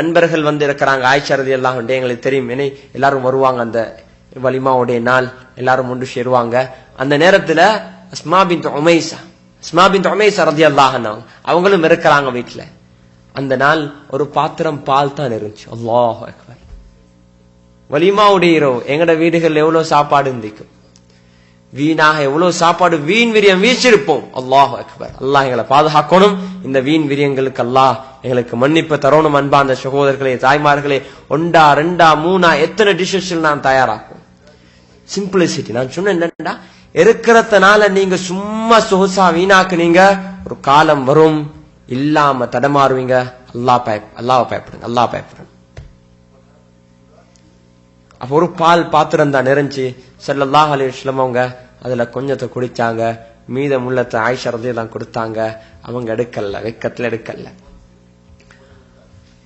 நண்பர்கள் வந்து இருக்கிறாங்க ஆய்ச்சரதி எல்லாம் உண்டு எங்களுக்கு தெரியும். ஏன்னா எல்லாரும் வருவாங்க அந்த வலிமாவுடைய நாள். எல்லாரும் ஒன்று சேருவாங்க. அந்த நேரத்துல அஸ்மாபின் உமைசா. அஸ்மா உமைசா ரதி அல்லாஹ் அவங்களும் இருக்கிறாங்க வீட்டுல அந்த நாள் ஒரு பாத்திரம் பால் தான் இருந்துச்சு. அல்லாஹ் அக்பர். வலிமாவுடைய இரவு. எங்கட வீடுகள் எவ்வளவு சாப்பாடு இருந்திக்கும் வீணாக எவ்வளவு சாப்பாடு வீண் விரியம் வீச்சிருப்போம் அல்லாஹ் அக்பர். அல்லாஹ் எங்களை பாதுகாக்கணும். இந்த வீண் விரியங்களுக்கு அல்லாஹ் எங்களுக்கு மன்னிப்பு தரணும் அன்பா அந்த சகோதரர்களே தாய்மார்களே. ஒண்டா ரெண்டா மூணா எத்தனை டிஷஸ் நான் தயாராகும்? சிம்பிளிசிட்டி நான் சொன்னேன் என்னடா இருக்கிறதுனால நீங்க சும்மா சொகுசா வீணாக்குனீங்க ஒரு காலம் வரும் இல்லாம தடமாறுவீங்க. அல்லாஹ் பய அல்லாஹ் பயப்படுங்க அல்லாஹ் பயப்படுங்க. அப்ப ஒரு பால் பாத்திரம் தான் நிறைஞ்சு ஸல்லல்லாஹு அலி அவங்க அதுல கொஞ்சத்தை குடிச்சாங்க. மீத முள்ளத்தை ஆயிஷரதே எல்லாம் கொடுத்தாங்க. அவங்க எடுக்கல வெக்கத்துல எடுக்கல.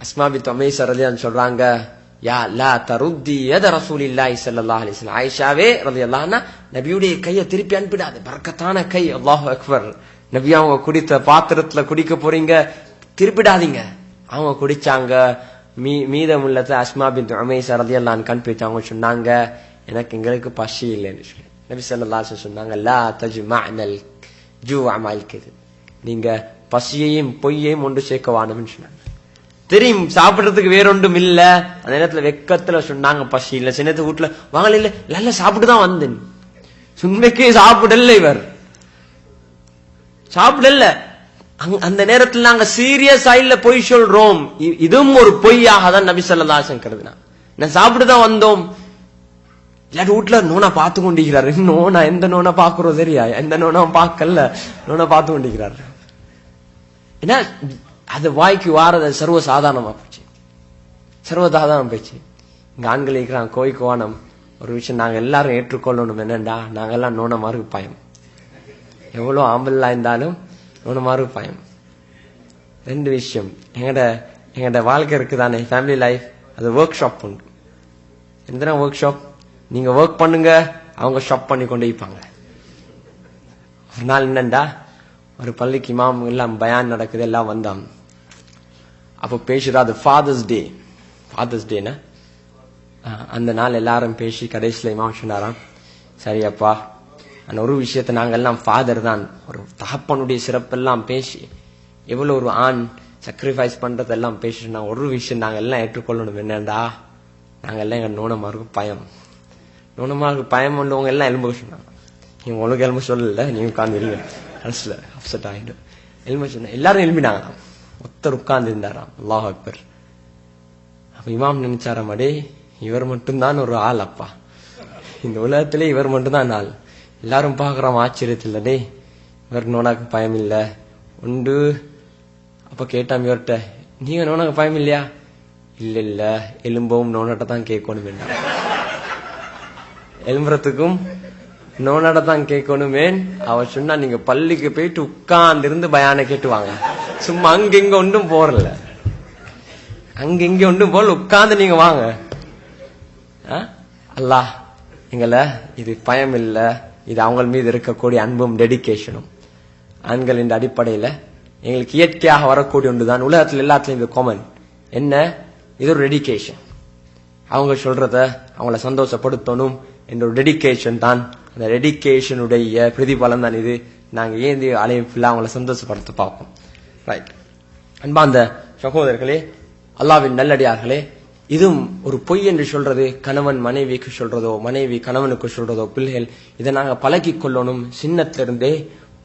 அஸ்மாபி பின் சொல்றாங்க யா லா தருத்தி எத ரசூலில்லாஹி ஸல்லல்லாஹு அலைஹி வஸல்லம். ஆயிஷாவே ரதி அல்லாஹ்னா நபியுடைய கையை திருப்பி அனுப்பிடாது. பறக்கத்தான கை அல்லாஹ் அக்பர். நபி அவங்க குடித்த பாத்திரத்துல குடிக்க போறீங்க திருப்பிடாதீங்க. அவங்க குடிச்சாங்க. மீ மீதமுள்ளத்தை அஸ்மா பின் உமைஸ் ரலியல்லாஹு கண் அவங்க சொன்னாங்க. எனக்கு எங்களுக்கு பசி இல்லைன்னு சொல்லி. நபி ஸல்லல்லாஹு சொன்னாங்க லா தஜு ஜூஅ ஜூ அமாய்க்குது நீங்க பசியையும் பொய்யையும் ஒன்று சேர்க்க வானம்னு சொன்னாங்க. தெரியும் சாப்பிடுறதுக்கு வேறொன்றும் இல்ல. அந்த நேரத்துல வெக்கத்துல சொன்னாங்க பசி இல்ல. சின்னத்து வீட்டுல வாங்கல இல்ல நல்ல சாப்பிட்டு தான் வந்தேன். உண்மைக்கே சாப்பிடல இவர். சாப்பிடல. அந்த நேரத்துல நாங்க சீரியஸ் இல்ல பொய் சொல்றோம். இதுவும் ஒரு பொய்யாக தான் நபி ஸல்லல்லாஹு கருதுனா நான் சாப்பிட்டு தான் வந்தோம். இல்லாட்டி வீட்டுல நோனா பார்த்து கொண்டிருக்கிறாரு நோனா எந்த நோனா பாக்குறோம் சரியா எந்த நோனா பார்க்கல நோனா பார்த்து கொண்டிருக்கிறாரு ஏன்னா அது வாய்க்கு வாரது சர்வ சாதாரணமா போச்சு சர்வ சாதாரணம் போச்சு இங்க ஆண்கள் இருக்கிறான் கோய்க்கு வானம் ஒரு விஷயம் நாங்க எல்லாரும் ஏற்றுக்கொள்ளணும் என்னண்டா நாங்கெல்லாம் நோன மார்க்கு பயம் எவ்வளவு ஆம்பலா இருந்தாலும் நோன மார்க்கு பயம் ரெண்டு விஷயம் எங்கட எங்கட வாழ்க்கை இருக்குதானே ஃபேமிலி லைஃப் அது ஒர்க் ஷாப் உண்டு எந்த ஒர்க் ஷாப் நீங்க ஒர்க் பண்ணுங்க அவங்க ஷாப் பண்ணி கொண்டு வைப்பாங்க ஒரு நாள் என்னண்டா? ஒரு பள்ளிக்கு இமாம் எல்லாம் பயான் நடக்குது எல்லாம் வந்தான். அப்போ பேசுறா அது ஃபாதர்ஸ் டே ஃபாதர்ஸ் டேனா அந்த நாள் எல்லாரும் பேசி கடைசியில் இமாம் சொன்னாராம் சரியாப்பா அந்த ஒரு விஷயத்தை நாங்கள்லாம் ஃபாதர் தான். ஒரு தகப்பனுடைய சிறப்பெல்லாம் பேசி எவ்வளோ ஒரு ஆண் சக்ரிஃபைஸ் பண்ணுறதெல்லாம் பேசி ஒரு விஷயம் நாங்கள் எல்லாம் ஏற்றுக்கொள்ளணும் என்னண்டா? நாங்கள் எல்லாம் எங்கள் நோனமாக இருக்கும் பயம். நோனமாருக்கு பயம் உள்ளவங்க எல்லாம் எலும்பு சொன்னாங்க நீங்க உனக்கு எலும்பு சொல்லல நீங்க உட்கார்ந்து கடைசியில் அப்செட் ஆயிடும் எலும்பு சொன்ன எல்லாரும் எலும்பினாங்க. ஒருத்தர் உட்கார்ந்து இருந்தாராம். அல்லாஹ் அக்பர். அப்ப இமாம் நினைச்சாராம் அடே இவர் மட்டும்தான் ஒரு ஆள் அப்பா. இந்த உலகத்திலே இவர் மட்டும்தான் ஆள். எல்லாரும் பாக்குறோம் ஆச்சரியத்தில் டே இவர் நோனாக்கு பயம் இல்ல. உண்டு. அப்ப கேட்டாம் இவர்கிட்ட நீங்க நோனாக்கு பயம் இல்லையா? இல்ல இல்ல. எலும்பவும் நோனாட்ட தான் கேட்கணும் வேண்டாம் எழும்புறதுக்கும் நோனாட தான் கேட்கணுமே. அவ சொன்னா நீங்க பள்ளிக்கு போயிட்டு உட்கார்ந்து இருந்து பயான கேட்டுவாங்க. சும்மா அங்கிங்க ஒன்றும் போறல அங்கிங்க ஒன்றும் போல உட்கார்ந்து நீங்க வாங்க. ஆ? எங்களை இது பயம் இல்லை இது அவங்க மீது இருக்கக்கூடிய அன்பும் டெடிக்கேஷனும் ஆண்களின் அடிப்படையில எங்களுக்கு இயற்கையாக வரக்கூடிய ஒன்றுதான். உலகத்தில் எல்லாத்துலயும் இது காமன் என்ன? இது ஒரு டெடிக்கேஷன் அவங்க சொல்றத அவங்கள சந்தோஷப்படுத்தணும். என்னோட டெடிக்கேஷன் தான். அந்த டெடிக்கேஷனுடைய பிரதிபலன் தான் இது. நாங்கள் ஏந்தி அழைப்பில் அவங்கள சந்தோஷப்படுத்த பார்ப்போம். ரைட் அன்பா அந்த சகோதரர்களே அல்லாவின் நல்லடியார்களே இதுவும் ஒரு பொய் என்று சொல்றது கணவன் மனைவிக்கு சொல்றதோ மனைவி கணவனுக்கு சொல்றதோ பிள்ளைகள் இதை நாங்க பழகி கொள்ளணும் சின்னத்திலிருந்தே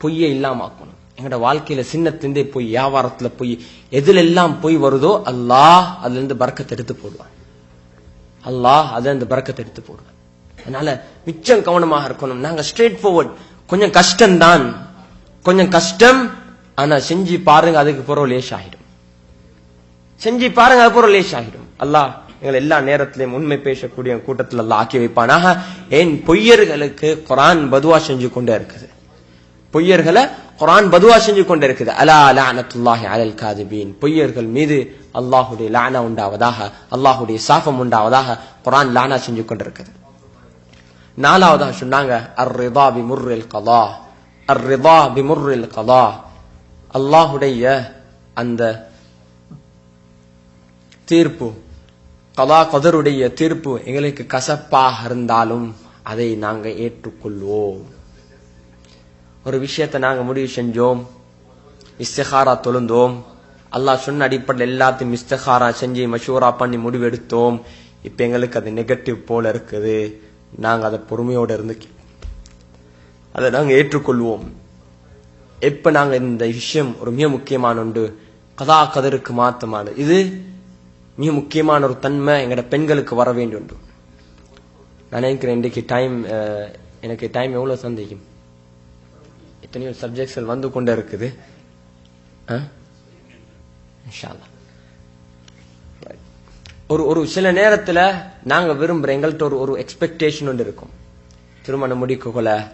பொய்யை இல்லாமக்கணும் எங்களோட வாழ்க்கையில சின்னத்திலிருந்தே பொய் வியாபாரத்துல பொய் எதுல எல்லாம் பொய் வருதோ அல்லாஹ் அதுல இருந்து பறக்கத்தை எடுத்து போடுவான். அல்லாஹ் அதுல இருந்து பறக்கத்தை எடுத்து போடுவான். அதனால மிச்சம் கவனமாக இருக்கணும். நாங்க ஸ்ட்ரெயிட் போர்வர்ட் கொஞ்சம் கஷ்டம்தான். கொஞ்சம் கஷ்டம். ஆனா செஞ்சு பாருங்க அதுக்கு பிறகு லேஸ் ஆகிடும் செஞ்சு பாருங்க அது பிறகு லேஸ் ஆகிடும் அல்லாஹ் எங்களை எல்லா நேரத்திலையும் உண்மை பேசக்கூடிய கூட்டத்தில் எல்லாம் ஆக்கி வைப்பானாக. ஏன் பொய்யர்களுக்கு குரான் பதுவா செஞ்சு கொண்டே இருக்குது. பொய்யர்களை குரான் பதுவா செஞ்சு கொண்டே இருக்குது. அலா லானத்துல்லாஹி அலல் காதிபீன். பொய்யர்கள் மீது அல்லாஹுடைய லானா உண்டாவதாக அல்லாஹுடைய சாபம் உண்டாவதாக குரான் லானா செஞ்சு கொண்டிருக்குது. நாலாவதா சொன்னாங்க அர் ரிதா பி முர்ரில் கலா அர் ரிதா பி முர்ரில் கலா அல்லாஹுடைய அந்த தீர்ப்பு கதா கதருடைய தீர்ப்பு எங்களுக்கு கசப்பாக இருந்தாலும் அதை நாங்க ஏற்றுக்கொள்வோம். ஒரு விஷயத்தை நாங்க முடிவு செஞ்சோம் இஸ்தஹாரா தொழுந்தோம். அல்லாஹ் சொன்ன அடிப்படையில் எல்லாத்தையும் இஸ்தஹாரா செஞ்சு மஷூரா பண்ணி முடிவெடுத்தோம். இப்ப எங்களுக்கு அது நெகட்டிவ் போல இருக்குது. நாங்கள் அதை பொறுமையோடு இருந்து அதை நாங்கள் ஏற்றுக்கொள்வோம். எப்ப நாங்க இந்த விஷயம் ஒரு மிக முக்கியமான ஒன்று கதா கதருக்கு மாத்தமானது. இது மிக முக்கியமான ஒரு தன்மை எங்கட பெண்களுக்கு வர வேண்டிய உண்டு நான் நினைக்கிறேன் இன்றைக்கு டைம் எனக்கு டைம் எவ்வளவு சந்தேகம்? எத்தனையோ சப்ஜெக்ட்ஸ் வந்து கொண்டே இருக்குது. ஆ? இன்ஷால்லா ஒரு ஒரு சில நேரத்துல நாங்க விரும்புற எங்கள்கிட்ட ஒரு ஒரு எக்ஸ்பெக்டேஷன் ஒன்று இருக்கும். திருமணம் முடிக்குகுல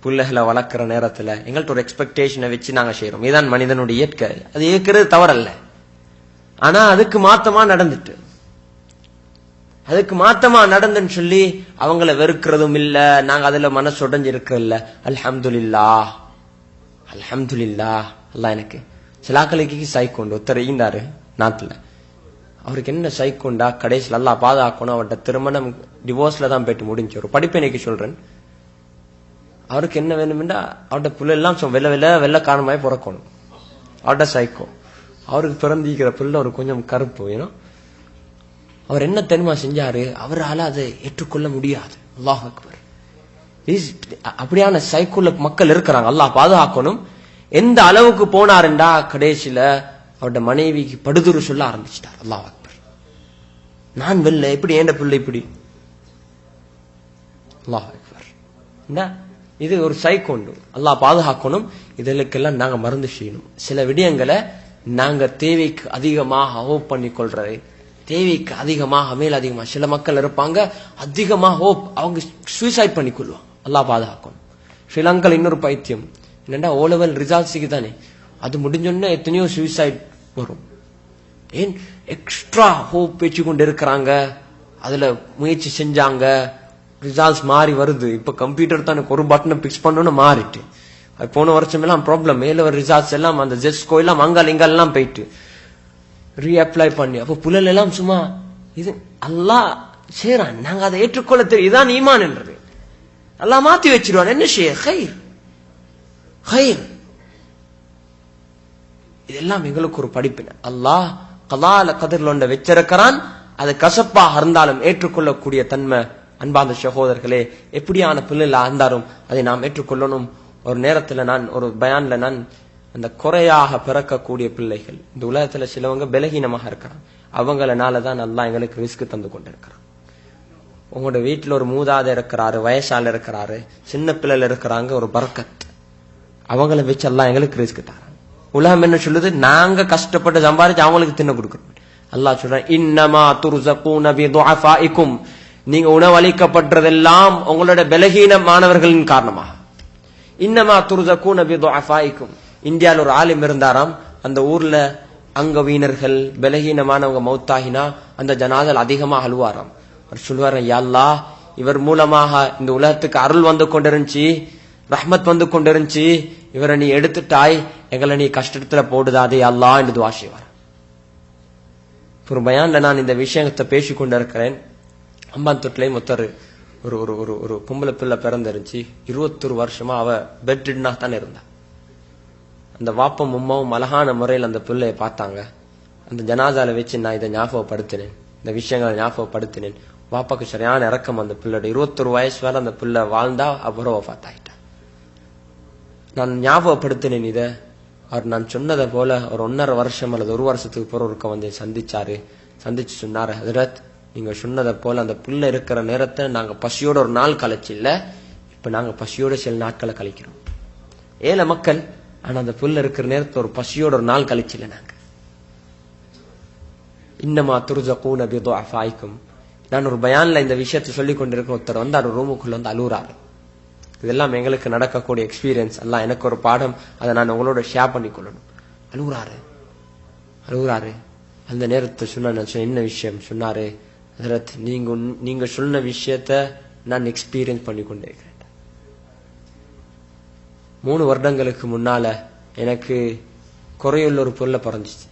பிள்ளைகளை வளர்க்குற நேரத்துல எங்கள்கிட்ட ஒரு எக்ஸ்பெக்டேஷனை வச்சு நாங்க செய்யறோம் இதுதான் மனிதனுடைய இயற்கை. அது ஏற்கிறது தவறல்ல. ஆனா அதுக்கு மாத்தமா நடந்துட்டு. அதுக்கு மாத்தமா நடந்துன்னு சொல்லி அவங்கள வெறுக்கிறதும் இல்ல. நாங்க அதுல மனசு உடைஞ்சு இருக்கிறதில்ல அல்ஹம்துல்லா அல்ஹம்துலில்லா எல்லாம் எனக்கு சிலாக்களுக்கு சாய்க்கொண்டு ஒருத்தர் ஈந்தாரு நாட்டுல அவருக்கு என்ன சைக்கோண்டா? கடைசியில் நல்லா பாதுகாக்கணும். அவர்கிட்ட திருமணம் டிவோர்ஸ்ல தான் போயிட்டு முடிஞ்சு ஒரு படிப்பினைக்கு சொல்றேன். அவருக்கு என்ன வேணும்னா அவர்கிட்ட புள்ள எல்லாம் வெள்ள வெள்ள வெள்ள காரணமாய் பிறக்கணும். அவர்கிட்ட சைக்கோ. அவருக்கு பிறந்திக்கிற பிள்ளை ஒரு கொஞ்சம் கருப்பு ஏன்னா அவர் என்ன தெரியுமா செஞ்சாரு? அவரால் அதை ஏற்றுக்கொள்ள முடியாது. அல்லாஹ் அக்பர். அப்படியான சைக்குள்ள மக்கள் இருக்கிறாங்க. அல்லாஹ் பாதுகாக்கணும். எந்த அளவுக்கு போனாருண்டா? கடைசியில அவருடைய மனைவிக்கு படுதுரு சொல்ல ஆரம்பிச்சிட்டார். அல்லாஹ் அக்பர். நான் வெல்ல எப்படி ஏண்ட பிள்ளை இப்படி? அல்லாஹ் அக்பர். என்ன? இது ஒரு சைக்கோண்டு அல்லாஹ் பாதுகாக்கணும். இதற்கெல்லாம் நாங்க மருந்து செய்யணும். சில விடயங்களை நாங்க தேவைக்கு அதிகமாக ஹோப் பண்ணி கொள்றது தேவைக்கு அதிகமாக மேல் அதிகமாக சில மக்கள் இருப்பாங்க அதிகமாக ஹோப் அவங்க சூசைட் பண்ணி கொள்வாங்க அல்லாஹ் பாதுகாக்கணும். ஸ்ரீலங்கால இன்னொரு பைத்தியம். என்னடா ஓ லெவல் தானே? அது முடிஞ்சோடனே எத்தனையோ சூசைட் வரும். ஏன் எக்ஸ்ட்ரா ஹோப் வச்சு கொண்டு இருக்கிறாங்க அதுல முயற்சி செஞ்சாங்க. ரிசால்ட்ஸ் மாறி வருது. இப்ப கம்ப்யூட்டர் தான் எனக்கு ஒரு பட்டனை பிக்ஸ் பண்ணணும்னு மாறிட்டு. அது போன வருஷம் எல்லாம் ப்ராப்ளம் மேல வர ரிசால்ட்ஸ் எல்லாம் அந்த ஜெஸ்கோ எல்லாம் அங்கால் இங்காலெல்லாம் போயிட்டு. ரீஅப்ளை பண்ணி. அப்ப புலல் எல்லாம் சும்மா இது எல்லாம் செய்யறான் நாங்க அதை ஏற்றுக்கொள்ள தெரியும். இதான் ஈமான் என்றது. அல்லாஹ் மாத்தி வச்சிருவான். என்ன செய்ய? ஹைர் ஹைர் இதெல்லாம் எங்களுக்கு ஒரு படிப்பின. அல்லாஹ் கலால கதிரில் ஒன்றை வச்சிருக்கிறான். அது கசப்பாக இருந்தாலும் ஏற்றுக்கொள்ளக்கூடிய தன்மை அன்பார்ந்த சகோதரர்களே எப்படியான பிள்ளைல இருந்தாலும் அதை நாம் ஏற்றுக்கொள்ளணும். ஒரு நேரத்துல நான் ஒரு பயான்ல நான் அந்த குறையாக பிறக்கக்கூடிய பிள்ளைகள். இந்த உலகத்துல சிலவங்க பலகீனமாக இருக்கிறான் அவங்களனால தான் நல்லா எங்களுக்கு ரிஸ்க் தந்து கொண்டிருக்கிறான். உங்களோட வீட்டுல ஒரு மூதாத இருக்கிறாரு வயசால இருக்கிறாரு சின்ன பிள்ளைல இருக்கிறாங்க ஒரு பறக்கத். அவங்கள வச்சு எல்லாம் எங்களுக்கு ரிஸ்க் தரான். உலகம் என்ன சொல்லுது? நாங்க கஷ்டப்பட்டு சம்பாதிச்சு அவங்களுக்கு தின்ன கொடுக்கணும் அல்லாஹ் சொல்றான் இன்னமா துர்சகூன பி நீங்க உணவளிக்கப்படுறதெல்லாம் உங்களோட பலகீனமானவர்களின் காரணமாக. இன்னமா துர்சகூன பி துஅஃபாஇக்கும் இந்தியால ஒரு ஆலிம் இருந்தாராம். அந்த ஊர்ல அங்கவீனர்கள் பலகீனமானவங்க மௌத்தாகினா அந்த ஜனாதல் அதிகமாக அழுவாராம். அவர் சொல்லுவார் யா அல்லாஹ் இவர் மூலமாக இந்த உலகத்துக்கு அருள் வந்து கொண்டிருந்துச்சு. ரஹ்மத் வந்து கொண்டிருந்துச்சு இவரை நீ எடுத்துட்டாய் எங்களை நீ கஷ்டத்துல போடுதாதே அல்லா என்று துவா செய்வார். ஒரு பயான்ல நான் இந்த விஷயத்தை பேசிக் கொண்டிருக்கிறேன் அம்பாந்தொட்டிலே ஒருத்தர் ஒரு ஒரு ஒரு ஒரு பொம்பளை பிள்ளை பிறந்திருந்துச்சு. இருபத்தொரு வருஷமா அவ பெட்ரிட்னா தானே இருந்தா. அந்த வாப்பம் உம்மாவும் அழகான முறையில் அந்த பிள்ளையை பார்த்தாங்க. அந்த ஜனாதால வச்சு நான் இதை ஞாபகப்படுத்தினேன். இந்த விஷயங்களை ஞாபகப்படுத்தினேன். வாப்பாக்கு சரியான இறக்கம் அந்த பிள்ளையோட. இருபத்தொரு வயசு வரை அந்த பிள்ளை வாழ்ந்தா அப்புறம் பார்த்தாயிட்டா நான் ஞாபகப்படுத்தினேன் இதை. அவர் நான் சொன்னதை போல ஒரு ஒன்னரை வருஷம் அல்லது ஒரு வருஷத்துக்கு பிறகு ஒருக்க வந்து சந்திச்சாரு. சந்திச்சு சொன்னாரு ஹதரத் நீங்க சொன்னதை போல அந்த புள்ள இருக்கிற நேரத்தை நாங்க பசியோட ஒரு நாள் கழிச்சு இல்ல இப்ப நாங்க பசியோட சில நாட்களை கழிக்கிறோம். ஏழை மக்கள் ஆனா அந்த புல்ல இருக்கிற நேரத்தை ஒரு பசியோட ஒரு நாள் கழிச்சு இல்ல நாங்க. இன்னமா துருஜகூன பிதோ அஃபாய்க்கும் நான் ஒரு பயான்ல இந்த விஷயத்தை சொல்லி கொண்டிருக்க ஒருத்தர் வந்து அவர் ரூமுக்குள்ள வந்து அழுகுறாரு இதெல்லாம் எங்களுக்கு நடக்கக்கூடிய எக்ஸ்பீரியன்ஸ் எல்லாம் எனக்கு ஒரு பாடம். அதை நான் உங்களோட ஷேர் பண்ணி கொள்ளணும் அழுகுறாரு. அழுகுறாரு. அந்த நேரத்தை சொன்ன சொன்னேன், என்ன விஷயம்? சொன்னாரு நீங்க நீங்க சொன்ன விஷயத்த நான் எக்ஸ்பீரியன்ஸ் பண்ணி கொண்டிருக்கிறேன் மூணு வருடங்களுக்கு முன்னால எனக்கு குறையுள்ள ஒரு பொருளை பிறந்துச்சு.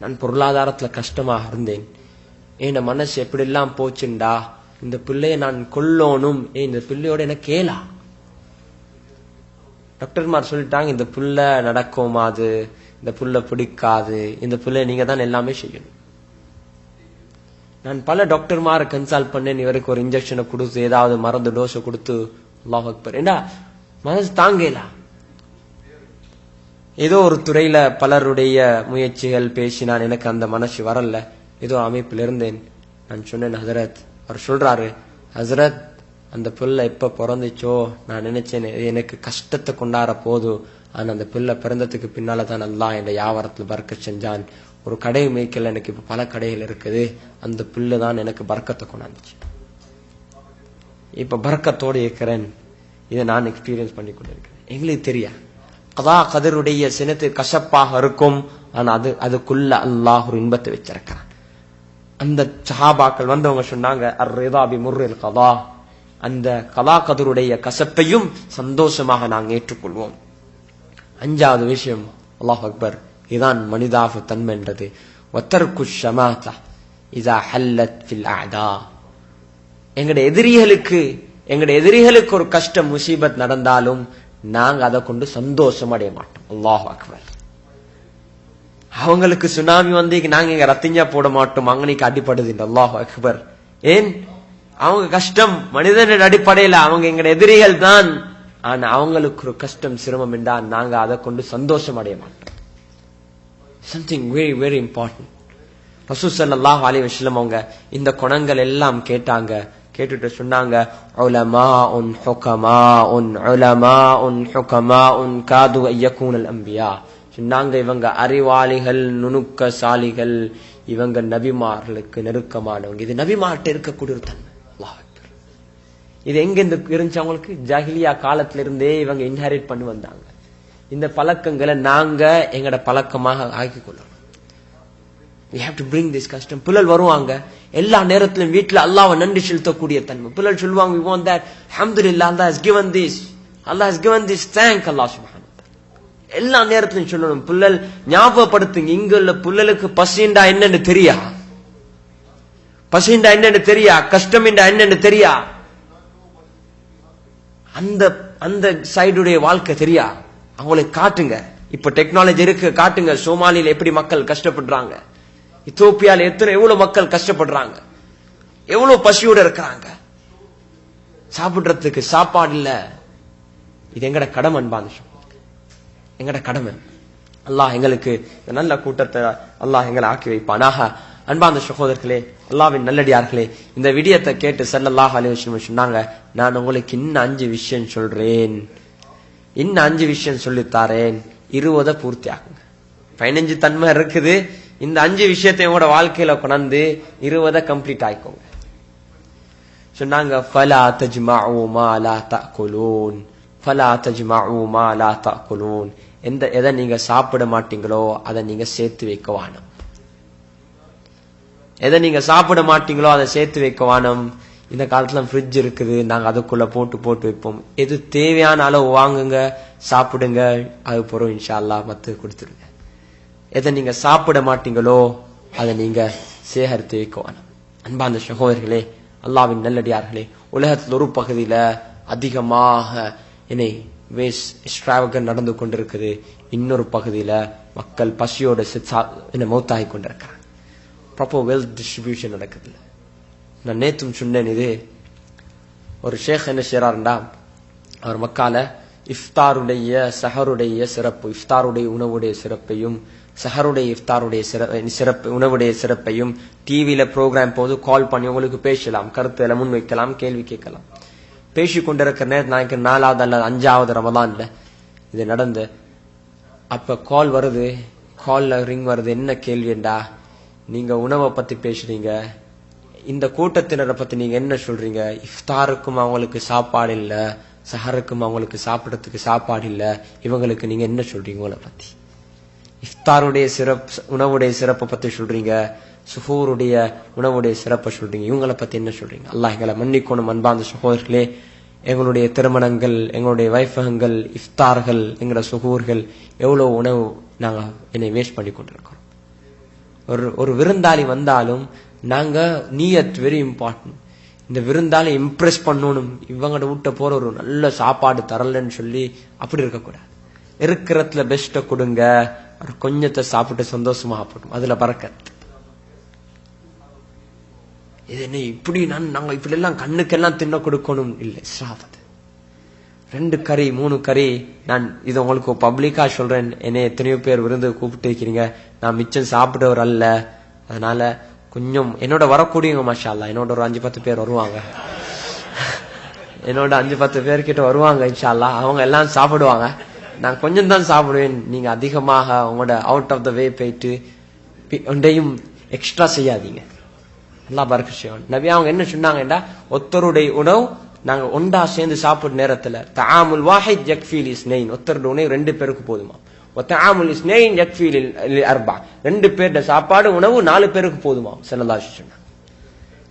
நான் பொருளாதாரத்துல கஷ்டமாக இருந்தேன். என் மனசு எப்படிலாம் போச்சுண்டா? இந்த பிள்ளைய நான் கொல்லோனும் ஏ இந்த பிள்ளையோட எனக்கு கேளா? டாக்டர்மார் சொல்லிட்டாங்க இந்த புள்ள நடக்குமாது இந்த புள்ள பிடிக்காது. இந்த புள்ள நீங்க தான் எல்லாமே செய்யணும். நான் பல டாக்டர்மாரை கன்சல்ட் பண்ணேன். இவருக்கு ஒரு இன்ஜெக்ஷனை கொடுத்து ஏதாவது மருந்து டோஸை கொடுத்து அல்லாஹ் அக்பர். ஏண்டா மனசு தாங்கலா? ஏதோ ஒரு துறையில பலருடைய முயற்சிகள் பேசினான். எனக்கு அந்த மனசு வரல. ஏதோ அமைப்பில் இருந்தேன். நான் சொன்னேன் ஹசரத் அவர் சொல்றாரு ஹசரத் அந்த பிள்ளை எப்ப பிறந்துச்சோ? நான் நினைச்சேன் எனக்கு கஷ்டத்தை கொண்டாட போதும் ஆனா அந்த பிள்ளை பிறந்ததுக்கு பின்னால தான் நல்லா இந்த வியாபாரத்துல பறக்க செஞ்சான். ஒரு கடை மேய்க்கல எனக்கு இப்ப பல கடைகள் இருக்குது. அந்த பிள்ளை தான் எனக்கு பறக்கத்தை கொண்டாந்துச்சு. இப்ப பறக்கத்தோடு இருக்கிறேன். இதை நான் எக்ஸ்பீரியன்ஸ் பண்ணி கொண்டிருக்கிறேன். எங்களுக்கு தெரியா கதா கதருடைய சினத்து கசப்பாக இருக்கும். ஆனா அது அதுக்குள்ள அல்லாஹ் ஒரு இன்பத்தை வச்சிருக்கிறான். அந்த சஹாபாக்கள் வந்தவங்க சொன்னாங்க அர் ரேதாபி முர்ரில் கதா. அந்த கதா கதருடைய கசப்பையும் சந்தோஷமாக நாங்கள் ஏற்றுக்கொள்வோம். அஞ்சாவது விஷயம் அல்லாஹ் அக்பர் இதான் மனிதாபு தன்மை என்றது. ஒத்தருக்கு ஷமாத்தா இதா ஹல்லத் ஃபில் அடா எங்கட எதிரிகளுக்கு எங்கட எதிரிகளுக்கு ஒரு கஷ்டம் முசீபத் நடந்தாலும் நாங்க அதை கொண்டு சந்தோஷம் அடைய மாட்டோம். அல்லாஹ் அக்பர். அவங்களுக்கு சுனாமி வந்து நாங்க இங்க ரத்திஞ்சா போட மாட்டோம். அங்கனைக்கு அடிப்படுது அல்லாஹ் அக்பர். ஏன்? அவங்க கஷ்டம். மனிதனின் அடிப்படையில அவங்க எங்க எதிரிகள் தான். ஆனா அவங்களுக்கு ஒரு கஷ்டம் சிரமம் என்றால் நாங்க அதை கொண்டு சந்தோஷம் அடைய மாட்டோம். சம்திங் வெரி வெரி இம்பார்ட்டன்ட் ரசூல் ஸல்லல்லாஹு அலைஹி வஸல்லம் அவங்க இந்த குணங்கள் எல்லாம் கேட்டாங்க. கேட்டுட்டு சொன்னாங்க உலமாஉன் உன் உலமாஉன் உன் காது ஐயக்கூனல் அம்பியா. சொன்னாங்க இவங்க அறிவாளிகள் நுணுக்கசாலிகள் இவங்க நபிமார்களுக்கு நெருக்கமானவங்க. இது நபிமார்கிட்ட இருக்கக்கூடிய ஒரு தன்மை இது எங்க இருந்து இருந்துச்சு அவங்களுக்கு? ஜாகிலியா காலத்துல இருந்தே இவங்க இன்ஹெரிட் பண்ணி வந்தாங்க. இந்த பழக்கங்களை நாங்க எங்கட பழக்கமாக ஆக்கி கொள்ளணும் we have to bring this புலல் வருவாங்க. எல்லா நேரத்திலும் வீட்டுல அல்லாவை நன்றி செலுத்தக்கூடிய தன்மை. புலல் சொல்லுவாங்க we want that. Alhamdulillah given this given this. Allah has given this. எல்லா நேரத்திலும் சொல்லணும் புள்ளல் ஞாபகப்படுத்துங்க. இங்க உள்ள புள்ளலுக்கு பசிண்டா என்னன்னு தெரியா? பசிண்டா என்னன்னு தெரியா? கஷ்டமிண்டா என்னன்னு தெரியா? அந்த அந்த சைடுடைய வாழ்க்கை தெரியா? அவங்களுக்கு காட்டுங்க. இப்ப டெக்னாலஜி இருக்கு காட்டுங்க. சோமாலியில எப்படி மக்கள் கஷ்டப்படுறாங்க? இத்தோப்பியால எத்தனை எவ்வளவு மக்கள் கஷ்டப்படுறாங்க? எவ்வளவு பசியோட இருக்கிறாங்க? சாப்பிடுறதுக்கு சாப்பாடு இல்ல. இது எங்கட கடமை அன்பான எங்கட கடமை. அல்லாஹ் எங்களுக்கு இந்த நல்ல கூட்டத்தை அல்லாஹ் எங்களை ஆக்கி வைப்பானாக. அன்பாந்த சகோதரர்களே அல்லாவின் நல்லடியார்களே இந்த விடியத்தை கேட்டு செல்லல்லாஹ் அலைஹி வஸல்லம் சொன்னாங்க நான் உங்களுக்கு இன்னும் அஞ்சு விஷயம் சொல்றேன். இன்னும் அஞ்சு விஷயம் சொல்லித்தாரேன் இருபதை பூர்த்தி ஆகுங்க பதினஞ்சு தன்மை இருக்குது. இந்த அஞ்சு விஷயத்தை உங்களோட வாழ்க்கையில கொண்டாந்து இருபதை கம்ப்ளீட் ஆயிக்கோங்க சொன்னாங்க ஃபலா தஜ்மஉ மா லா தஅகுலூன். ஃபலா எந்த எதை நீங்க சாப்பிட மாட்டீங்களோ அதை நீங்க சேர்த்து வைக்க வானம். எதை நீங்க சாப்பிட மாட்டீங்களோ அதை சேர்த்து வைக்க வானம். இந்த காலத்துல ஃப்ரிட்ஜ் இருக்குது நாங்க அதுக்குள்ள போட்டு போட்டு வைப்போம். எது தேவையான அளவு வாங்குங்க சாப்பிடுங்க அது பிறகு இன்ஷா அல்லாஹ் மத்து கொடுத்துருங்க. எதை நீங்க சாப்பிட மாட்டீங்களோ அதை நீங்க சேகரித்து வைக்க வானம். அந்த சகோதரர்களே அல்லாவின் நல்லடியார்களே உலகத்தில் ஒரு பகுதியில அதிகமாக என்னை வேஸ் எக்ஸ்ட்ராவகன் நடந்து கொண்டிருக்குது. இன்னொரு பகுதியில மக்கள் பசியோட என்ன மௌத்தாகி கொண்டிருக்காங்க ப்ராப்பர் வெல்த் டிஸ்ட்ரிபியூஷன் நடக்குது நான் நேத்தும் சொன்னேன் இது. ஒரு ஷேக் என்ன செய்யறாருண்டா அவர் மக்கால இஃப்தாருடைய சஹருடைய சிறப்பு இஃப்தாருடைய உணவுடைய சிறப்பையும் சஹருடைய இஃப்தாருடைய சிறப்பு உணவுடைய சிறப்பையும் டிவியில ப்ரோக்ராம் போது கால் பண்ணி உங்களுக்கு பேசலாம் கருத்து முன் வைக்கலாம் கேள்வி கேட்கலாம். பேசி கொண்டிருக்கிற நேரத்தில் நாளைக்கு நாலாவது அல்லது அஞ்சாவது ரமதான்ல இது நடந்து அப்ப கால் வருது கால்ல ரிங் வருது என்ன கேள்விண்டா நீங்க உணவை பத்தி பேசுறீங்க இந்த கூட்டத்தினரை பத்தி நீங்க என்ன சொல்றீங்க இஃப்தாருக்கும் அவங்களுக்கு சாப்பாடு இல்ல சஹருக்கும் அவங்களுக்கு சாப்பிடறதுக்கு சாப்பாடு இல்ல இவங்களுக்கு நீங்க என்ன சொல்றீங்க உங்களை பத்தி? இஃப்தாருடைய சிறப்பு உணவுடைய சிறப்பை பத்தி சொல்றீங்க சுஹூருடைய உணவுடைய சிறப்பை சொல்றீங்க. இவங்களை பத்தி என்ன சொல்றீங்க? அல்லாஹ் எங்களை மன்னிக்கணும் அன்பார்ந்த சகோதரர்களே. எங்களுடைய திருமணங்கள் எங்களுடைய வைஃபகங்கள் இஃப்தார்கள் எங்களோட சுகூர்கள் எவ்வளவு உணவு நாங்க என்னை வேஸ்ட் பண்ணி கொண்டிருக்கிறோம். ஒரு ஒரு விருந்தாளி வந்தாலும் நாங்க நீயத் வெரி இம்பார்ட்டன்ட் இந்த விருந்தாளி இம்ப்ரெஸ் பண்ணணும் இவங்கட வீட்டை போற ஒரு நல்ல சாப்பாடு தரலன்னு சொல்லி அப்படி இருக்கக்கூடாது. இருக்கிறதுல பெஸ்ட்டை கொடுங்க ஒரு கொஞ்சத்தை சாப்பிட்டு சந்தோஷமா சாப்பிடும் அதுல பறக்கத்து. இது என்ன இப்படி நான் நாங்க இப்படி எல்லாம் கண்ணுக்கெல்லாம் தின்ன கொடுக்கணும். இல்லை ஸ்ராவத் ரெண்டு கறி மூணு கறி நான் இது உங்களுக்கு பப்ளிக்கா சொல்றேன். என்னை எத்தனையோ பேர் விருந்து கூப்பிட்டு இருக்கிறீங்க. நான் மிச்சம் சாப்பிட்டவர் அல்ல. அதனால கொஞ்சம் என்னோட வரக்கூடியவங்க மாஷா என்னோட ஒரு அஞ்சு பத்து பேர் வருவாங்க. என்னோட அஞ்சு பத்து பேர்கிட்ட வருவாங்க இன்ஷால்லா அவங்க எல்லாம் சாப்பிடுவாங்க. நான் கொஞ்சம் தான் சாப்பிடுவேன். நீங்க அதிகமாக உங்களோட அவுட் ஆஃப் த வே போயிட்டு ஒன்றையும் எக்ஸ்ட்ரா செய்யாதீங்க. நல்லா பறக்க செய்வான். நபி அவங்க என்ன சொன்னாங்கடா ஒத்தருடைய உணவு நாங்க ஒண்டா சேர்ந்து சாப்பிடுற நேரத்துல தஆமுல் வாஹித் இஸ் நெயின் ஒத்தருடைய உணவு ரெண்டு பேருக்கு போதுமா? ஒத்தஆமுல் இஸ் நெயின் ஜக்ஃபீல் அர்பா. ரெண்டு பேர்ட சாப்பாடு உணவு நாலு பேருக்கு போதுமா? செல்லல்லா சொன்னாங்க வஸல்லம்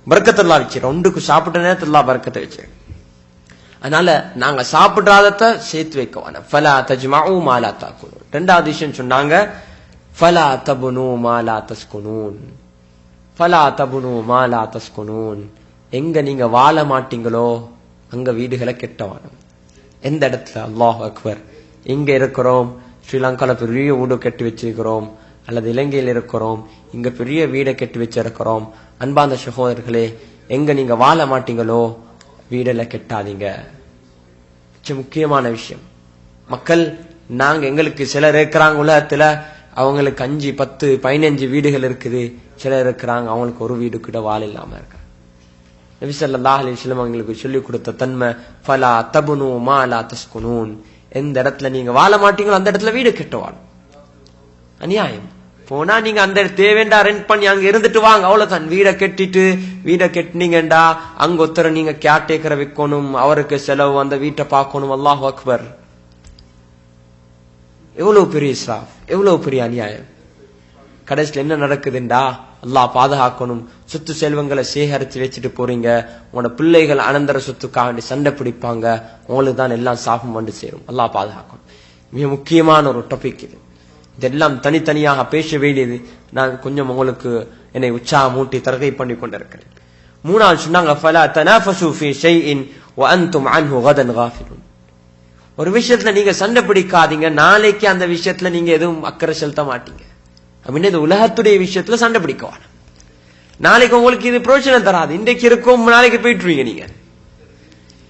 பரக்கத்தல்லா வச்சு ரெண்டுக்கு சாப்பிட்ட நேரத்துல பர்க்கத்தை பரக்கத்தை வச்சு அதனால நாங்க சாப்பிடாதத சேர்த்து வைக்க ஃபலா தஜ்மாவும் மாலா தாக்கணும் ரெண்டாவது விஷயம் சொன்னாங்க ஃபலா தபுனு மாலா தஸ்குனூன். பலா தபுனு மாலா தஸ்குனூன். எங்க நீங்க வாழ மாட்டீங்களோ அங்க வீடுகளை கெட்டவானும் எந்த இடத்துல? அல்லாஹ் அக்பர். எங்க இருக்கிறோம் ஸ்ரீலங்கால பெரிய வீடு கட்டி வச்சிருக்கிறோம் அல்லது இலங்கையில் இருக்கிறோம் இங்க பெரிய வீடை கட்டி வச்சிருக்கிறோம். அன்பாந்த சகோதரர்களே எங்க நீங்க வாழ மாட்டீங்களோ வீடெல்லாம் கெட்டாதீங்க. முக்கியமான விஷயம். மக்கள் நாங்க எங்களுக்கு சிலர் இருக்கிறாங்க உலகத்துல அவங்களுக்கு அஞ்சு பத்து பதினஞ்சு வீடுகள் இருக்குது. சிலர் இருக்கிறாங்க. அவங்களுக்கு ஒரு வீடு கூட வாழ இல்லாம இருக்காங்க நபி ஸல்லல்லாஹு அவங்களுக்கு சொல்லி கொடுத்த தன்மை ஃபலா தபுனு மாலா தஸ்குனூன். எந்த இடத்துல நீங்க வாழ மாட்டீங்களோ அந்த இடத்துல வீடு கெட்டு வாழும். அநியாயம். போனா நீங்க அந்த தேவைண்டா ரெண்ட் பண்ணி அங்க இருந்துட்டு வாங்க. அவ்வளவுதான். வீடை கெட்டிட்டு வீடை கெட்டினீங்கண்டா அங்க ஒருத்தர நீங்க கேர்டேக்கரை வைக்கணும் அவருக்கு செலவு அந்த வீட்டை பார்க்கணும். அல்லாஹ் அக்பர். எவ்வளவு பெரிய இஸ்ராஃப் எவ்வளவு பெரிய அநியாயம்? கடைசியில் என்ன நடக்குதுண்டா? அல்லாஹ் பாதுகாக்கணும். சொத்து செல்வங்களை சேகரித்து வச்சுட்டு போறீங்க. உங்களோட பிள்ளைகள் அனந்தர சொத்துக்காக வேண்டி சண்டை பிடிப்பாங்க. உங்களுக்கு தான் எல்லாம் சாபம் வந்து சேரும். அல்லாஹ் பாதுகாக்கணும். மிக முக்கியமான ஒரு டாபிக் இது. இதெல்லாம் தனித்தனியாக பேச வேண்டியது. நான் கொஞ்சம் உங்களுக்கு என்னை உற்சாகமூட்டி தரகை பண்ணி கொண்டிருக்கிறேன். மூணாவது சொன்னாங்க ஒரு விஷயத்துல நீங்க சண்டை பிடிக்காதீங்க. நாளைக்கு அந்த விஷயத்துல நீங்க எதுவும் அக்கறை செலுத்த மாட்டீங்க. அப்படின்னு இந்த உலகத்துடைய விஷயத்துல சண்டை பிடிக்க நாளைக்கு உங்களுக்கு இது பிரோஜனம் தராது. இன்றைக்கு இருக்கும் நாளைக்கு போயிட்டுருவீங்க நீங்க.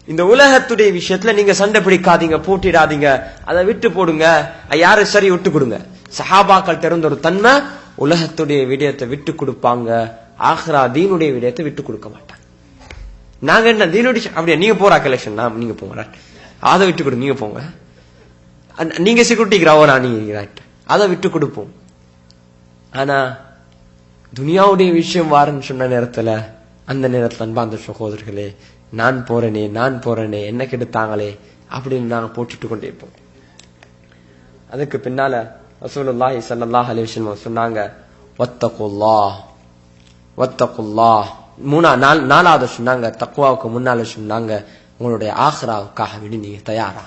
இந்த உலகத்துடைய விஷயத்துல நீங்க சண்டை பிடிக்காதீங்க போட்டிடாதீங்க. அதை விட்டு போடுங்க. யாரு சரி விட்டு கொடுங்க? சஹாபாக்கள் திறந்த ஒரு தன்மை உலகத்துடைய விடயத்தை விட்டு கொடுப்பாங்க. ஆஹ்ரா தீனுடைய விடயத்தை விட்டு கொடுக்க மாட்டாங்க. நாங்க என்ன தீனுடைய அப்படியே நீங்க போறா கலெக்ஷன் நீங்க போங்க அதை விட்டு கொடு நீங்க போங்க. அ- நீங்க செக்யூரிட்டி கிராவரா நீங்க அதை விட்டு கொடுப்போம். ஆனா துனியாவுடைய விஷயம் வாருன்னு சொன்ன நேரத்துல அந்த நேரத்துல அன்பாந்த சகோதரர்களே நான் போறேனே நான் போறேனே என்ன கெடுத்தாங்களே அப்படின்னு நாங்க போட்டுட்டு கொண்டே இருப்போம். அதுக்கு பின்னால ரசூலுல்லாஹி சல்லாஹ் அலைஹி வஸல்லம் சொன்னாங்க ஒத்தகுல்லா ஒத்தகுல்லா மூணா நாலாவது சொன்னாங்க தக்குவாவுக்கு முன்னால சொன்னாங்க உங்களுடைய ஆஹ்ராவுக்காக வேண்டி நீங்க தயாரா?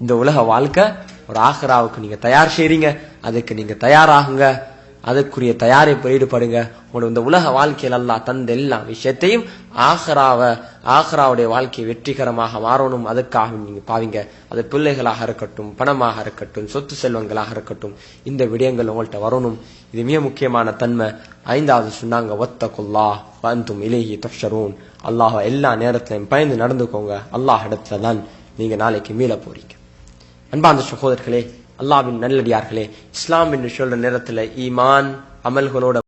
இந்த உலக வாழ்க்கை ஒரு ஆஹ்ராவுக்கு நீங்க தயார் செய்றீங்க அதுக்கு நீங்க தயாராகுங்க அதுக்குரிய தயாரிப்பு ஈடுபடுங்க. உங்களோட இந்த உலக வாழ்க்கையில் அல்லா தந்த எல்லா விஷயத்தையும் ஆஹ்ராவ ஆஹ்ராவுடைய வாழ்க்கையை வெற்றிகரமாக மாறணும். அதுக்காக நீங்க பாவிங்க. அது பிள்ளைகளாக இருக்கட்டும் பணமாக இருக்கட்டும் சொத்து செல்வங்களாக இருக்கட்டும் இந்த விடயங்கள் உங்கள்கிட்ட வரணும். இது மிக முக்கியமான தன்மை. ஐந்தாவது சொன்னாங்க ஒத்தகுல்லா வந்தும் இலேஹி தொஷரூன் அல்லாஹ் எல்லா நேரத்திலையும் பயந்து நடந்துக்கோங்க. அல்லாஹ் இடத்துல தான் நீங்க நாளைக்கு மீள போறீங்க. அன்பாந்த சகோதரர்களே அல்லாவின் நல்லடியார்களே இஸ்லாம் என்று சொல்ற நேரத்துல ஈமான் அமல்களோட